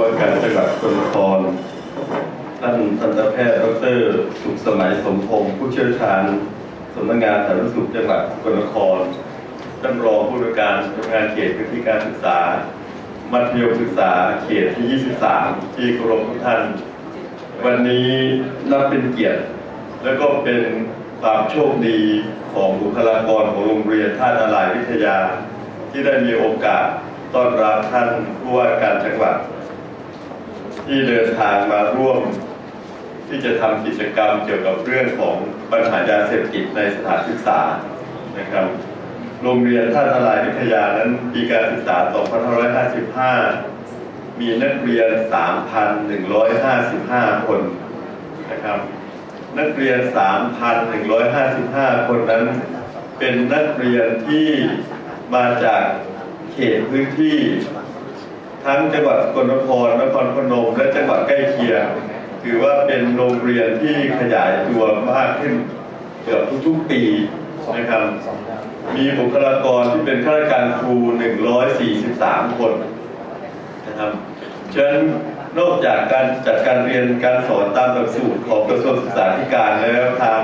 ผู้ว่าการจังหวัดสกลนครท่านทันตแพทย์ดรสุขสมัยสมพงศ์ผู้เชี่ยวชาญสำนักงานสาธารณสุขจังหวัดสกลนครท่านรองผู้ว่าการสำนักงานเขตพื้นที่การศึกษา มัธยมศึกษาเขตที่ 23 ที่เคารพทุกท่าน วันนี้นับเป็นเกียรติ และก็เป็นความโชคดีของบุคลากรของโรงเรียนท่านารายวิทยา ที่ได้มีโอกาสต้อนรับท่านผู้ว่าการจังหวัด ที่เดินทางมาร่วม ที่จะทำกิจกรรมเกี่ยวกับเรื่องของปัญหายาเสพติดในสถานศึกษานะครับ โรงเรียนท่านนายวิทยานั้นปีการศึกษา 2555 มีนักเรียน 3,155 คนนะครับ นักเรียน 3,155 คนนั้น เป็นนักเรียนที่มาจากเขตพื้นที่ ทั้งจังหวัดสกลนครนครพนม และจังหวัดใกล้เคียงถือว่าเป็นโรงเรียนที่ขยายตัวมากขึ้นเกือบทุกๆปีนะครับ มีบุคลากรที่เป็นข้าราชการครู 143 คนนะครับฉะนั้นนอกจากการจัดการเรียนการสอนตามหลักสูตรของกระทรวงศึกษาธิการแล้วทาง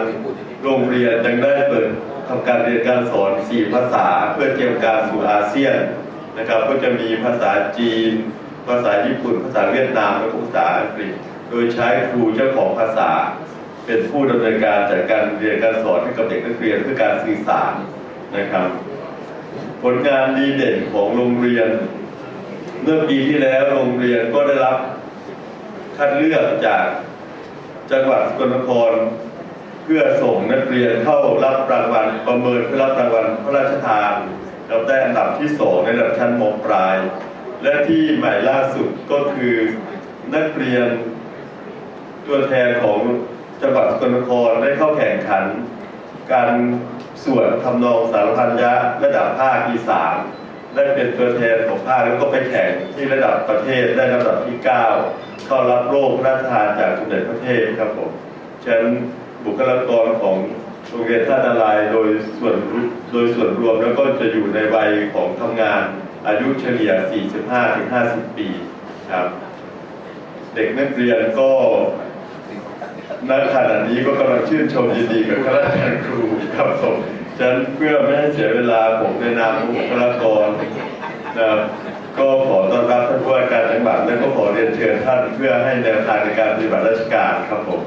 โรงเรียนยังได้เปิดทำการเรียนการสอน 4 ภาษาเพื่อเตรียมการสู่อาเซียน นะครับ ก็จะมีภาษาจีน ภาษาญี่ปุ่น ภาษาเวียดนามและภาษาอังกฤษ โดยใช้ครูเจ้าของภาษา เป็นผู้ดำเนินการจัดการเรียนการสอนให้กับเด็กนักเรียนเพื่อการสื่อสารนะครับ ผลงานดีเด่นของโรงเรียน เมื่อปีที่แล้วโรงเรียนก็ได้รับคัดเลือกจากจังหวัดสกลนครเพื่อส่งนักเรียนเข้ารับรางวัลประเมินเพื่อรับรางวัลพระราชทาน เราได้อันดับที่สองในระดับชั้นมปลาย และที่ใหม่ล่าสุดก็คือนักเรียนตัวแทนของจังหวัดสกลนครได้เข้าแข่งขัน การสวดทำนองสารพันยะระดับภาคอีสานได้เป็นตัวแทนของภาคแล้วก็ไปแข่งที่ระดับประเทศได้ระดับที่ 9 เข้ารับโล่พระราชทานจากสมเด็จพระเทพครับผมฉะนั้นบุคลากรของ รงเรียนท่านาลายโดยส่วนโดยส่วนรวมแล้วก็จะอยู่ในวัยของทำงานอายุเฉลี่ย 45-50 ปีครับเด็กนักเรียนก็ณขณะนี้ก็กำลังชื่นชมยินดีกับข้าราชการครูครับผมฉะนั้นเพื่อไม่ให้เสียเวลาผมในนามบุคลากรนะครับก็ขอต้อนรับท่านผู้ว่าการจังหวัดและก็ขอเรียนเชิญท่านเพื่อให้แนวทางในการปฏิบัติราชการครับผม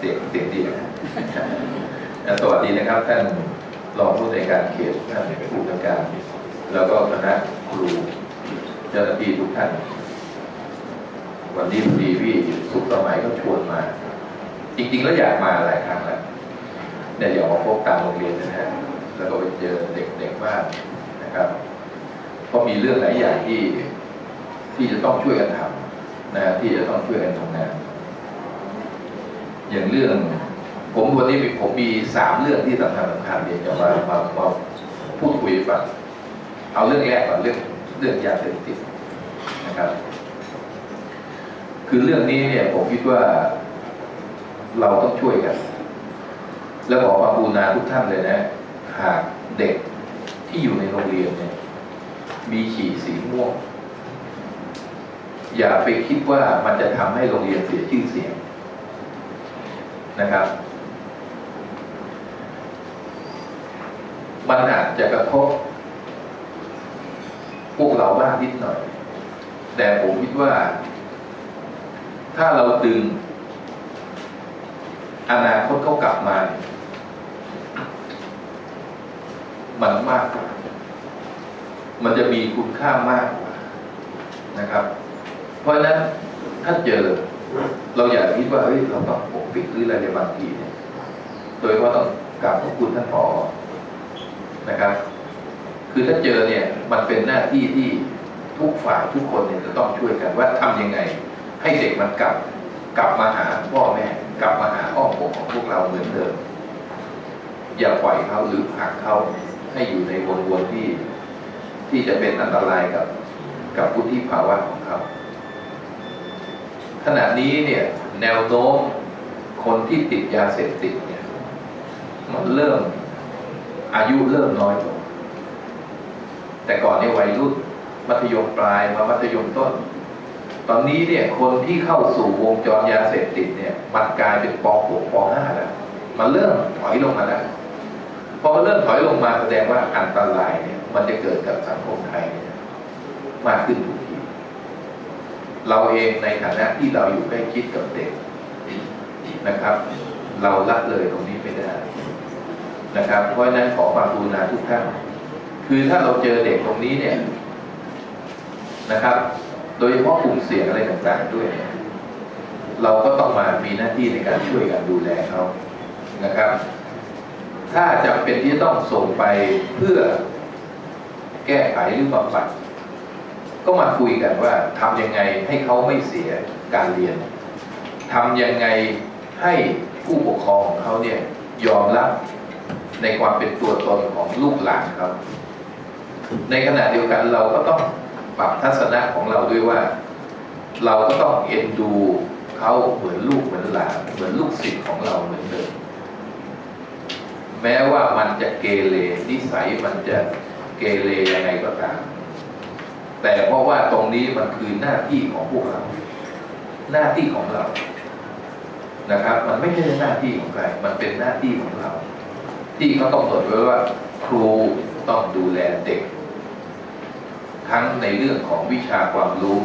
เสียงเสียงดีนะสวัสดีนะครับท่านรองผู้ในการเขตท่านผู้ในวยการ แล้วก็คณะครูเจ้าหน้าที่ทุกท่าน วันนี้พอดีพี่สุขสมัยก็ชวนมา จริงๆแล้วอยากมาหลายครั้งแล้วเนี่ยอยากมาพบตามโรงเรียนนะฮะแล้วก็ไปเจอเด็กๆบ้างนะครับเพราะมีเรื่องหลายอย่างที่ที่จะต้องช่วยกันทำนะที่จะต้องช่วยกันทำงาน อย่างเรื่อง ผมวันนี้ผมมีสามเรื่องที่สำคัญสำคัญเดี๋ยวจะมามามาพูดคุยกันเอาเรื่องแรกก่อนเรื่องเรื่องยาเสพติดนะครับ คือเรื่องนี้เนี่ยผมคิดว่าเราต้องช่วยกัน แล้วขอความกรุณาทุกท่านเลยนะ หากเด็กที่อยู่ในโรงเรียนเนี่ยมีฉี่สีม่วง อย่าไปคิดว่ามันจะทำให้โรงเรียนเสียชื่อเสียง นะครับ มันอาจจะกระทบพวกเราบ้างนิดหน่อย แต่ผมคิดว่า ถ้าเราดึง อนาคตเขากลับมา มันมากกว่ามันจะมีคุณค่ามากกว่านะครับ เพราะฉะนั้นถ้าเจอ เราอย่าคิดว่าเฮ้ยเราต้องปกปิดหรืออะไรในบางทีเนี่ยโดยเฉพาะต้องกราบขอบคุณท่านผอนะครับ คือถ้าเจอเนี่ยมันเป็นหน้าที่ที่ทุกฝ่ายทุกคนเนี่ยจะต้องช่วยกันว่าทำยังไง ให้เด็กมันกลับกลับมาหาพ่อแม่ กลับมาหาอ้อมอกของพวกเราเหมือนเดิมอย่าปล่อยเขาหรือผลักเขาให้อยู่ในวงวนที่ที่จะเป็นอันตรายกับ กับวุฒิภาวะของเขา ขณะนี้เนี่ยแนวโน้มคนที่ติดยาเสพติดเนี่ยมันเริ่มอายุเริ่มน้อยลงแต่ก่อนเนี่ยวัยรุ่นมัธยมปลายมามัธยมต้น ตอนนี้เนี่ยคนที่เข้าสู่วงจรยาเสพติดเนี่ยมันกลายเป็นป .6 ป .5 แล้วมันเริ่มถอยลงมาแล้วพอมันเริ่มถอยลงมาแสดงว่าอันตรายเนี่ยมันจะเกิดกับสังคมไทยเนี่ยมากขึ้นทุก เราเองในฐานะที่เราอยู่ใกล้ชิดกับเด็กนะครับ เราละเลยตรงนี้ไม่ได้นะครับ เพราะฉะนั้นขอความกรุณาทุกท่านคือถ้าเราเจอเด็กตรงนี้เนี่ยนะครับ โดยเฉพาะกลุ่มเสี่ยงอะไรต่างๆด้วย เราก็ต้องมามีหน้าที่ในการช่วยกันดูแลเขานะครับ ถ้าจำเป็นที่ต้องส่งไปเพื่อแก้ไขหรือบำบัด ก็มาคุยกันว่าทำยังไงให้เขาไม่เสียการเรียนทำยังไงให้ผู้ปกครองของเขาเนี่ยยอมรับในความเป็นตัวตนของลูกหลานเขาในขณะเดียวกันเราก็ต้องปรับทัศนะของเราด้วยว่า เราก็ต้องเอ็นดูเขาเหมือนลูกเหมือนหลานเหมือนลูกศิษย์ของเราเหมือนเดิมแม้ว่ามันจะเกเรนิสัยมันจะเกเรยังไงก็ตาม แต่เพราะว่าตรงนี้มันคือหน้าที่ของพวกเรา หน้าที่ของเรานะครับ มันไม่ใช่หน้าที่ของใคร มันเป็นหน้าที่ของเรา ที่เขาต้องกำหนดไว้ว่า ครูต้องดูแลเด็ก ทั้งในเรื่องของวิชาความรู้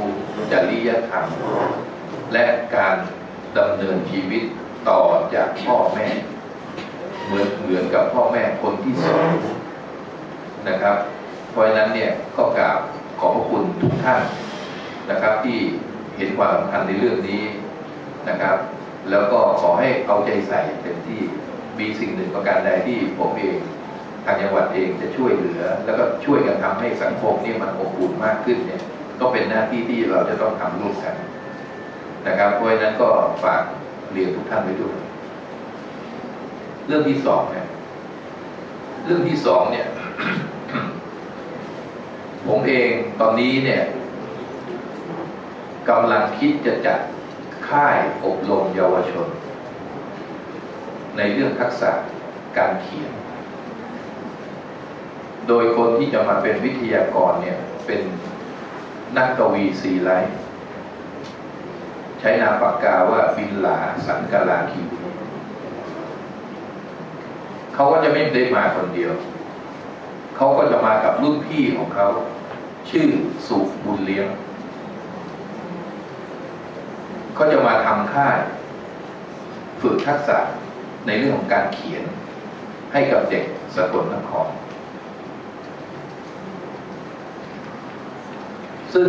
จริยธรรม และการดำเนินชีวิตต่อจากพ่อแม่ เหมือนเหมือนกับพ่อแม่คนที่สองนะครับ เพราะนั้นเนี่ยก็กราบ ขอบพระคุณทุกท่านนะครับที่เห็นความสำคัญในเรื่องนี้นะครับ แล้วก็ขอให้เอาใจใส่เต็มที่มีสิ่งหนึ่งประการใดที่ผมเองทางจังหวัดเองจะช่วยเหลือ แล้วก็ช่วยกันทำให้สังคมนี่มันอบอุ่นมากขึ้นเนี่ยก็เป็นหน้าที่ที่เราจะต้องทำร่วมกันนะครับเพราะฉะนั้นก็ฝากเรียนทุกท่านไว้ด้วย เรื่องที่สองเนี่ยเรื่องที่สองเนี่ย ผมเองตอนนี้เนี่ยกำลังคิดจะจัดค่ายอบรมเยาวชน ในเรื่องทักษะการเขียน โดยคนที่จะมาเป็นวิทยากรเนี่ยเป็นนักกวีซีไลท์ใช้นามปากกาว่าบินหลาสันกาลาคีเขาก็จะไม่ได้มาคนเดียว เขาก็จะมากับรุ่นพี่ของเขา ชื่อสุบุญเลี้ยงเขาจะมาทำค่าย ฝึกทักษะในเรื่องของการเขียน ให้กับเด็กสกลนคร ซึ่ง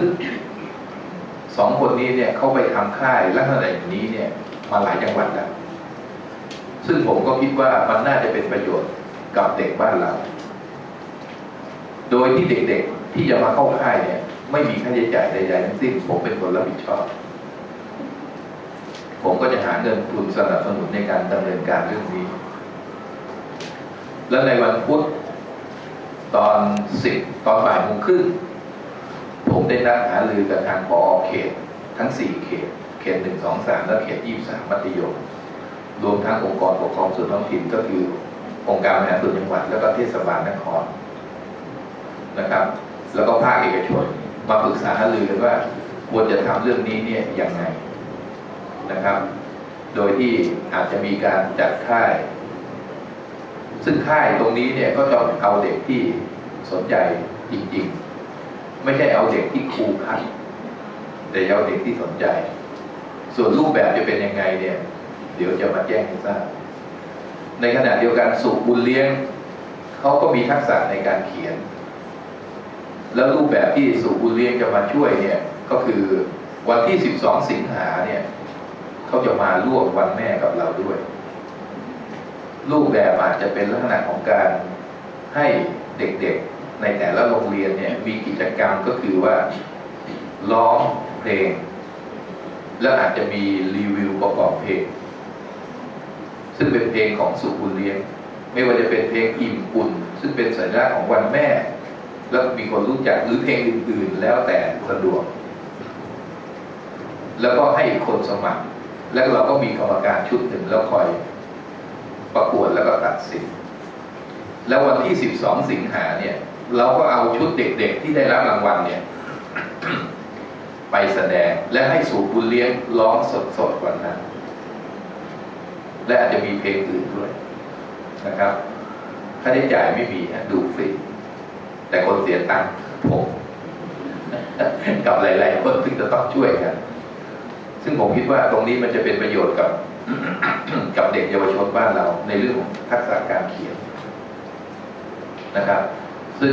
สองคนนี้เนี่ยเขาไปทำค่ายลักษณะอย่างนี้เนี่ยมาหลายจังหวัดแล้วซึ่งผมก็คิดว่ามันน่าจะเป็นประโยชน์กับเด็กบ้านเรา โดยที่เด็กๆ ที่จะมาเข้าค่ายเนี่ย ไม่มีค่าใช้จ่ายใดๆทั้งสิ้นผมเป็นคนรับผิดชอบ ผมก็จะหาเงินทุนสนับสนุนในการดำเนินการเรื่องนี้ แล้วในวันพุธตอนสิบตอนบ่ายโมงครึ่งผมได้นัดหารือกับทางพอเขต ทั้งสี่เขต เขตหนึ่งสองสามและเขตยี่สามมัธยมรวมทั้งองค์กรปกครองส่วนท้องถิ่นก็คือองค์การบริหารส่วนจังหวัด แล้วก็เทศบาลนครนะครับ แล้วก็ภาคเอกชน มาปรึกษาหารือกันว่าควรจะทำเรื่องนี้เนี่ยยังไงนะครับ โดยที่อาจจะมีการจัดค่าย ซึ่งค่ายตรงนี้เนี่ยก็จะเอาเด็กที่สนใจจริง ๆ ไม่ใช่เอาเด็กที่ครูคัดแต่เอาเด็กที่สนใจ ส่วนรูปแบบจะเป็นยังไงเนี่ย เดี๋ยวจะมาแจ้งให้ทราบในขณะเดียวกันสุบุญเลี้ยง เขาก็มีทักษะในการเขียน แล้วรูปแบบที่สุบุเลี้ยงจะมาช่วยเนี่ยก็คือวันที่ 12 สิงหาเนี่ยเขาจะมาร่วมวันแม่กับเราด้วย รูปแบบอาจจะเป็นลักษณะของการให้เด็กๆในแต่ละโรงเรียนเนี่ยมีกิจกรรมก็คือว่าร้องเพลง แล้วอาจจะมีรีวิวประกอบเพลง ซึ่งเป็นเพลงของสุบุเลี้ยงไม่ว่าจะเป็นเพลงอิ่มอุ่น ซึ่งเป็นสัญลักษณ์ของวันแม่ แล้วมีคนรู้จักหรือเพลงอื่นๆแล้วแต่สะดวก แล้วก็ให้คนสมัคร แล้วเราก็มีกรรมการชุดหนึ่งแล้วคอยประกวดแล้วก็ตัดสิน แล้ววันที่ 12 สิงหาเนี่ย เราก็เอาชุดเด็กๆที่ได้รับรางวัลเนี่ย ไปแสดงและให้สูบุญเลี้ยงร้องสดๆกว่านั้น และอาจจะมีเพลงอื่นด้วยนะครับ ค่าใช้จ่ายไม่มีฮะดูฟรี แต่คนเสียตังค์ผมกับหลาย ๆ คนซึ่งจะต้องช่วยกัน ซึ่งผมคิดว่าตรงนี้มันจะเป็นประโยชน์กับ กับเด็กเยาวชนบ้านเรา ในเรื่องของทักษะการเขียนนะครับ ซึ่ง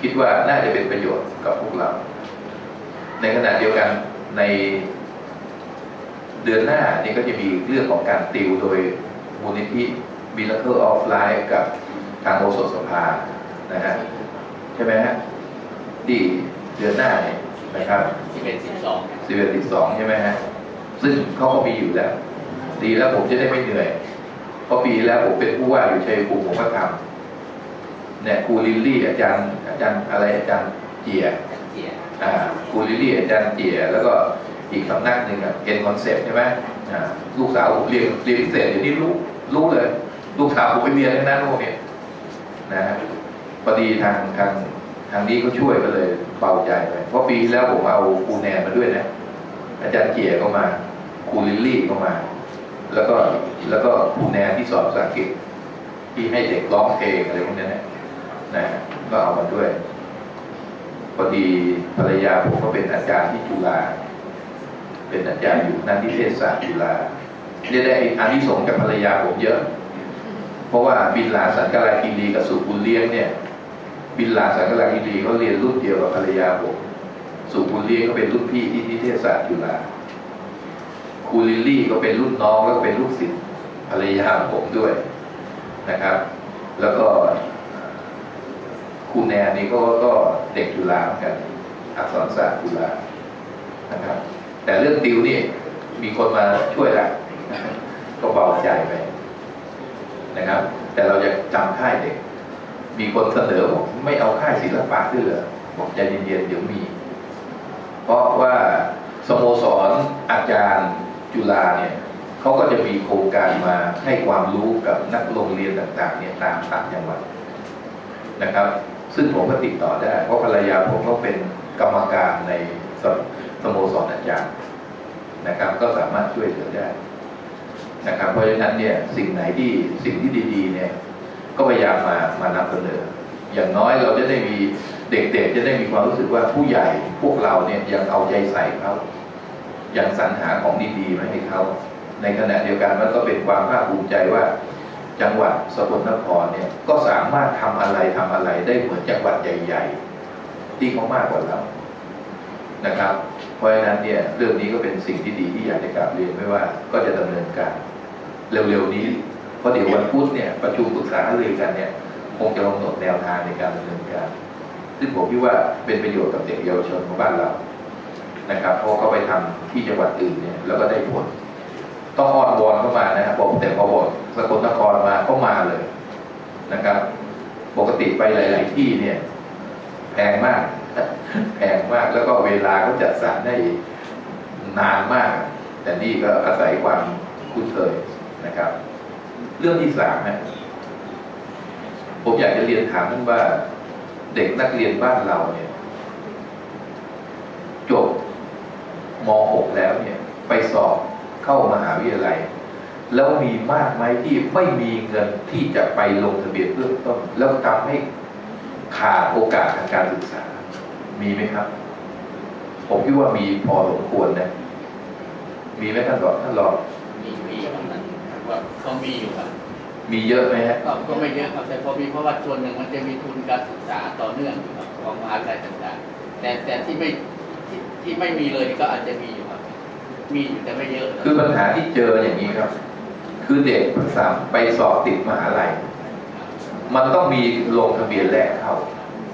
คิดว่าน่าจะเป็นประโยชน์กับพวกเรา ในขณะเดียวกันในเดือนหน้านี่ก็จะมีเรื่องของการติวโดยมูลนิธิ Miracle of Life กับทางโอสถสภานะฮะ ใช่ไหมฮะที่เดือนหน้าเนี่ยนะครับสิบเอ็ดสิบสองสิบเอ็ดสิบสองใช่ไหมฮะซึ่งเขาก็มีอยู่แล้ว ดีแล้วผมจะได้ไม่เหนื่อยเพราะปีแล้วผมเป็นผู้ว่าอยู่ชัยภูมิผมก็ทำเนี่ยครูลิลลี่อาจารย์อาจารย์อะไรอาจารย์เจียเจียอ่าครูลิลลี่อาจารย์เจียแล้วก็อีกสำนักหนึ่งอะเอ็นคอนเซ็ปใช่ไหมอ่าลูกสาวผมเรียนเรียนพิเศษอยู่นี่รู้รู้เลย ลูกสาวผมไปเรียนทั้งนั้นพวกเนี่ยนะฮะ พอดีทางทางทางนี้ก็ช่วยก็เลยเบาใจไปเพราะปีที่แล้วผมเอาครูแนนมาด้วยนะ อาจารย์เกียร์ก็มาครูลิลลี่ก็มา แล้วก็แล้วก็ครูแนนที่สอนภาษาอังกฤษที่ให้เด็กร้องเพลงอะไรพวกนี้นะนะก็เอามาด้วยพอดีภรรยาผมก็เป็นอาจารย์ที่จุฬาเป็นอาจารย์อยู่นันทิเทศศาสตร์จุฬาเรียกได้อานิสงส์จากภรรยาผมเยอะ เพราะว่าบินลาสันกาลาคีรีกับสุบุญเลี้ยงเนี่ย บินลาสันกลาคีรีเขาเรียนรุ่นเดียวกับภรรยาผมสุบุญเลี้ยงก็เป็นรุ่นพี่ที่นิเทศศาสตร์จุฬาครูลิลลี่ก็เป็นรุ่นน้องแล้วก็เป็นลูกศิษย์ภรรยาผมด้วยนะครับ แล้วก็ครูแนนนี่ก็ก็เด็กจุฬาเหมือนกัน อักษรศาสตร์จุฬานะครับ แต่เรื่องติวนี่มีคนมาช่วยละก็เบาใจไปนะครับ แต่เราจะจำค่ายเด็ก มีคนเสนอบอกไม่เอาค่ายศิลปะด้วยเหรอบอกใจเย็นๆเดี๋ยวมี เพราะว่าสโมสรอาจารย์จุฬาเนี่ยเขาก็จะมีโครงการมาให้ความรู้กับนักโรงเรียนต่างๆเนี่ยตามต่างจังหวัดนะครับ ซึ่งผมก็ติดต่อได้ เพราะภรรยาผมก็เป็นกรรมการในสสโมสรอาจารย์นะครับ ก็สามารถช่วยเหลือได้นะครับ เพราะฉะนั้นเนี่ยสิ่งไหนที่สิ่งที่ดีๆเนี่ย ก็พยายามมามานำเสนอ อย่างน้อยเราจะได้มีเด็กๆ จะได้มีความรู้สึกว่าผู้ใหญ่พวกเราเนี่ยยังเอาใจใส่เขายังสรรหาของดีๆมาให้เขาในขณะเดียวกันมันก็เป็นความภาคภูมิใจว่า จังหวัดสกลนครเนี่ยก็สามารถทำอะไรทำอะไรได้เหมือนจังหวัดใหญ่ ๆ ที่เขามากกว่าเรานะครับ เพราะฉะนั้นเนี่ยเรื่องนี้ก็เป็นสิ่งที่ดีที่อยากจะกราบเรียนไม่ว่าก็จะดำเนินการ เร็วๆนี้ ราะเดี๋ยววันพุธเนี่ยประชุมปรึกษาหารือกันเนี่ยคงจะกำหนดแนวทางในการดำเนินการซึ่งผมคิดว่าเป็นประโยชน์กับเด็กเยาวชนของบ้านเรานะครับเพราะเขาไปทำที่จังหวัดอื่นเนี่ยแล้วก็ได้ผลต้องอ้อนวอนเข้ามานะครับผมแต่พอบอกสกลนครมาก็มาเลยนะครับ ปกติไปหลาย ๆ ที่เนี่ยแพงมากแพงมากแล้วก็เวลาก็จัดสรรได้นานมาก แต่นี่ก็อาศัยความคุ้นเคยนะครับ รื่องที่สามนะผมอยากจะเรียนถามท่านว่า เด็กนักเรียนบ้านเราเนี่ย จบม .6 แล้วเนี่ย ไปสอบเข้ามหาวิทยาลัย แล้วมีมากไหมที่ไม่มีเงินที่จะไปลงทะเบียนเบื้องต้น แล้วทำให้ขาดโอกาสทางการศึกษา มีไหมครับ ผมคิดว่ามีพอสมควรนะ มีไหมท่านรองท่านรอง ว่าเขามีอยู่ครับมีเยอะไหมฮะก็ก็ไม่เยอะครับแต่พอมีเพราะว่าส่วนหนึ่งมันจะมีทุนการศึกษาต่อเนื่องอยู่ครับของมหาวิทยาลัยต่างๆ แต่แต่ที่ไม่ที่ที่ไม่มีเลยนี่ก็อาจจะมีอยู่ครับ มีอยู่แต่ไม่เยอะ คือปัญหาที่เจออย่างนี้ครับ คือเด็กสามไปสอบติดมหาลัย มันต้องมีลงทะเบียนแรกเข้า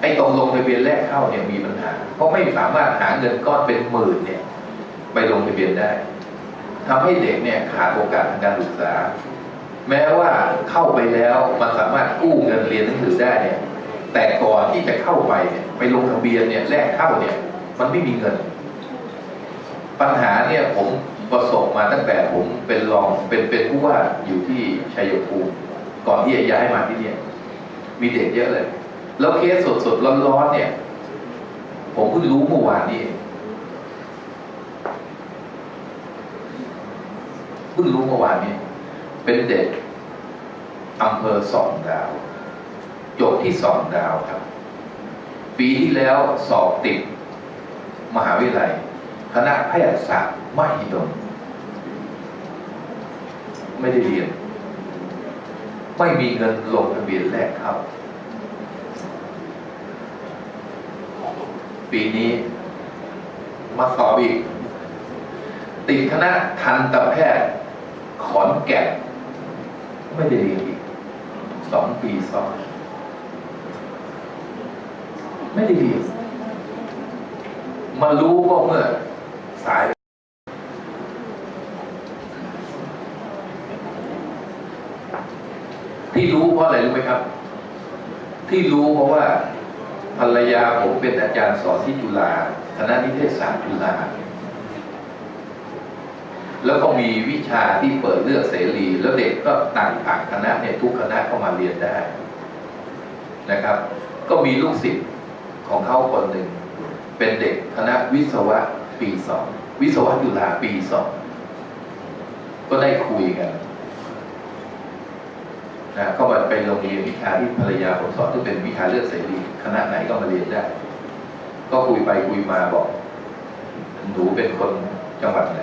ไอ้ตรงลงทะเบียนแรกเข้าเนี่ยมีปัญหา เพราะไม่สามารถหาเงินก้อนเป็นหมื่นเนี่ย ไปลงทะเบียนได้ ทำให้เด็กเนี่ยขาดโอกาสทางการศึกษา แม้ว่าเข้าไปแล้วมันสามารถกู้เงินเรียนหนังสือได้เนี่ยแต่ก่อนที่จะเข้าไปเนี่ยไปลงทะเบียนเนี่ยแรกเข้าเนี่ย มันไม่มีเงิน ปัญหาเนี่ยผมประสบมาตั้งแต่ผมเป็นรองเป็นเป็นผู้ว่าอยู่ที่ชัยภูมิก่อนที่จะย้ายมาที่เนี่ย มีเด็กเยอะเลย แล้วเคสสดๆร้อนๆเนี่ย ผมเพิ่งรู้เมื่อวานนี้เอง พิ่งรู้เมื่อวานนี้ เป็นเด็กอำเภอสองดาวจบที่สองดาวครับ ปีที่แล้วสอบติด มหาวิทยาลัย คณะแพทยศาสตร์มหิดลไม่ได้เรียน ไม่มีเงินลงทะเบียนแรกเข้าปีนี้มาสอบอีกติดคณะทันตแพทย์ ขอนแก่นไม่ได้เรียนอีกสองปีซ้อนไม่ได้เรียนมารู้ก็เมื่อสาย ที่รู้เพราะอะไรรู้ไหมครับ ที่รู้เพราะว่าภรรยาผมเป็นอาจารย์สอนที่จุฬาคณะนิเทศศาสตร์จุฬา แล้วก็มีวิชาที่เปิดเลือกเสรี แล้วเด็กก็ต่างต่างคณะเนี่ยทุกคณะเข้ามาเรียนได้นะครับ ก็มีลูกศิษย์ของเขาคนหนึ่ง เป็นเด็กคณะวิศวะปีสองวิศวะจุฬาปีสองก็ได้คุยกันนะก็มาไปโรงเรียนวิชาที่ภรรยาผมสอนที่เป็นวิชาเลือกเสรีคณะไหนก็มาเรียนได้ ก็คุยไปคุยมาบอก หนูเป็นคนจังหวัดไหน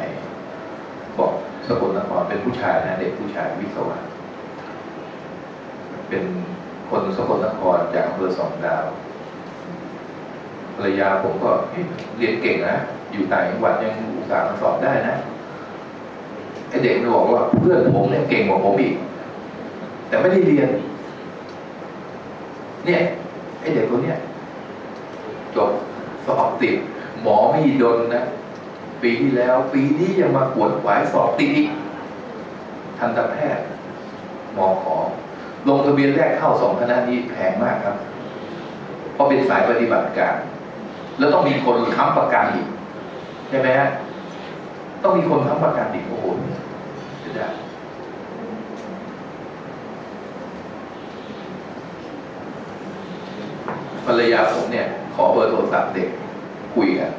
สกลนครเป็นผู้ชายนะเด็กผู้ชายวิศวะเป็นคนสกลนครจากอำเภอสองดาวภรรยาผมก็เรียนเก่งนะอยู่ต่างจังหวัดยังอุตส่าห์สอบได้นะไอเด็กมันบอกว่าเพื่อนผมเนี่ยเก่งกว่าผมอีก แต่ไม่ได้เรียน เนี่ยไอเด็กคนเนี้ยจบสอบติดหมอไม่ดนนะ ปีที่แล้ว ปีนี้ยังมาขวนขวายสอบติดอีกทันตแพทย์หมอขอ ลงทะเบียนแรกเข้าสองคณะนี้แพงมากครับ เพราะเป็นสายปฏิบัติการ แล้วต้องมีคนค้ำประกันอีกใช่ไหมฮะต้องมีคนค้ำประกันอีกโอ้โหเสียดาภรรยาผมเนี่ย ขอเบอร์โทรศัพท์เด็กคุยกัน